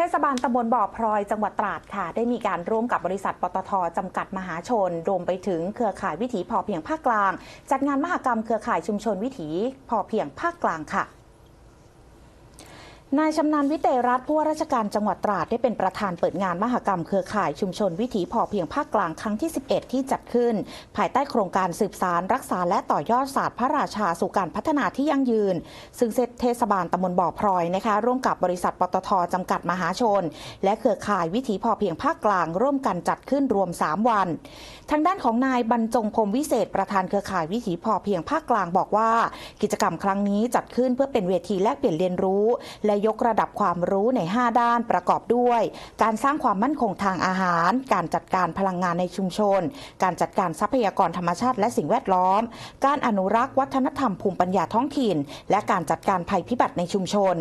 เทศบาลตำบลบ่อพลอยจังหวัดตราดค่ะ ได้มีการร่วมกับบริษัทปตทจำกัดมหาชน รวมไปถึงเครือข่ายวิถีพอเพียงภาคกลาง จัดงานมหกรรมเครือข่ายชุมชนวิถีพอเพียงภาคกลางค่ะ นายชำนาญวิเตรัตผู้ว่าราชการจังหวัดตราดได้เป็นประธานเปิดงานมหกรรมเครือข่ายชุมชนวิถีพอเพียงภาคกลางครั้งที่ 11 ที่จัดขึ้น ภายใต้โครงการสืบสารรักษาและต่อยอดศาสตร์พระราชาสู่การพัฒนาที่ยั่งยืน ซึ่งเทศบาลตำบลบ่อพลอยนะคะร่วมกับบริษัทปตทจำกัดมหาชน และเครือข่ายวิถีพอเพียงภาคกลาง ร่วมกันจัดขึ้นรวม 3 วัน ทางด้านของนายบรรจงพรมวิเศษประธานเครือข่ายวิถีพอเพียงภาคกลางบอกว่า กิจกรรมครั้งนี้จัดขึ้นเพื่อเป็นเวทีแลกเปลี่ยนเรียนรู้และยกระดับความรู้ใน 5 ด้านประกอบด้วย การสร้างความมั่นคงทางอาหาร การจัดการพลังงานในชุมชน การจัดการทรัพยากรธรรมชาติและสิ่งแวดล้อม การอนุรักษ์วัฒนธรรมภูมิปัญญาท้องถิ่น และการจัดการภัยพิบัติในชุมชน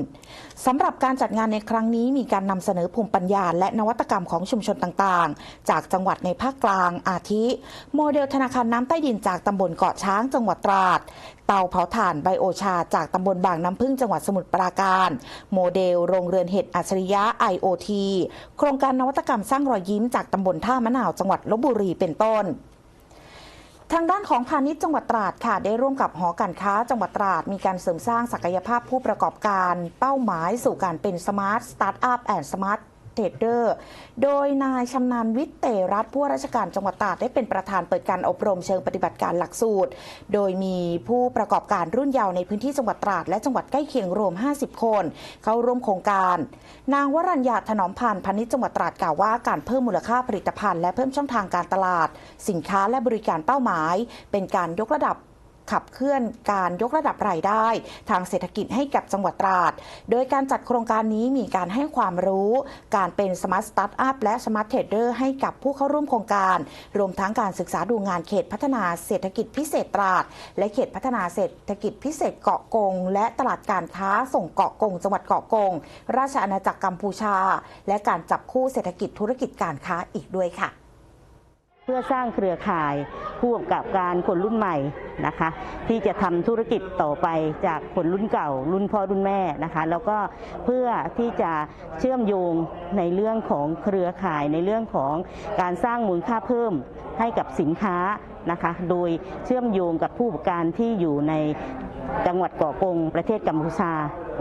สำหรับการจัดงานในครั้งนี้มีการนำเสนอภูมิปัญญา และนวัตกรรมของชุมชนต่างๆ จากจังหวัดในภาคกลางอาทิ โมเดลธนาคารน้ำใต้ดินจากตำบลเกาะช้างจังหวัดตราด เตาเผาถ่านไบโอชา จากตำบลบางน้ำพึ่งจังหวัดสมุทรปราการ โมเดลโรงเรือนเห็ดอัจฉริยะ IoT โครงการนวัตกรรมสร้างรอยยิ้มจากตำบลท่ามะนาวจังหวัดลบบุรีเป็นต้นทางด้านของพาณิชย์จังหวัดตราดค่ะได้ร่วมกับหอการค้าจังหวัดตราด มีการเสริมสร้างศักยภาพผู้ประกอบการ เป้าหมายสู่การเป็นสมาร์ทสตาร์ทอัพแอนด์สมาร์ท เทรดเดอร์ โดยนายชำนาญวิทย์เตรัตน์ผู้ว่าราชการจังหวัดตราดได้เป็นประธานเปิดการอบรมเชิงปฏิบัติการหลักสูตร โดยมีผู้ประกอบการรุ่นเยาว์ในพื้นที่จังหวัดตราดและจังหวัดใกล้เคียงรวม 50 คน เข้าร่วมโครงการ นางวรัญญาถนอมพันธ์พาณิชจังหวัดตราดกล่าวว่าการเพิ่มมูลค่าผลิตภัณฑ์และเพิ่มช่องทางการตลาด สินค้าและบริการเป้าหมาย เป็นการยกระดับ ขับเคลื่อนการยกระดับรายได้ ทางเศรษฐกิจให้กับจังหวัดตราด โดยการจัดโครงการนี้มีการให้ความรู้ การเป็นสมาร์ทสตาร์ทอัพและสมาร์ทเทรดเดอร์ให้กับผู้เข้าร่วมโครงการ รวมทั้งการศึกษาดูงานเขตพัฒนาเศรษฐกิจพิเศษตราด และเขตพัฒนาเศรษฐกิจพิเศษเกาะกง และตลาดการค้าส่งเกาะกง จังหวัดเกาะกง ราชอาณาจักรกัมพูชา และการจับคู่เศรษฐกิจธุรกิจการค้าอีกด้วยค่ะ เพื่อสร้างเครือข่าย ผู้ประกอบการคนรุ่นใหม่นะคะ ที่จะทำธุรกิจต่อไปจากคนรุ่นเก่า รุ่นพ่อรุ่นแม่นะคะ แล้วก็เพื่อที่จะเชื่อมโยงในเรื่องของเครือข่ายในเรื่องของการสร้างมูลค่าเพิ่มให้กับสินค้านะคะ โดยเชื่อมโยงกับผู้ประกอบการที่อยู่ในจังหวัดเกาะกงประเทศกัมพูชา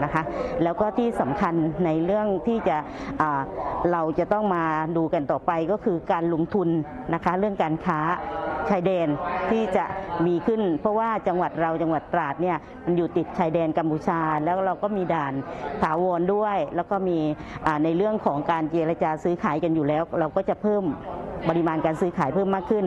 นะคะ แล้วก็ที่สำคัญในเรื่องที่จะเราจะต้องมาดูกันต่อไปก็คือการลงทุนนะคะ เรื่องการค้า ชายแดนที่จะมีขึ้น เพราะว่าจังหวัดเราจังหวัดตราดเนี่ยมันอยู่ติดชายแดนกัมพูชา แล้วเราก็มีด่านถาวรด้วย แล้วก็มีในเรื่องของการเจรจาซื้อขายกันอยู่แล้ว เราก็จะเพิ่มปริมาณการซื้อขายเพิ่มมากขึ้น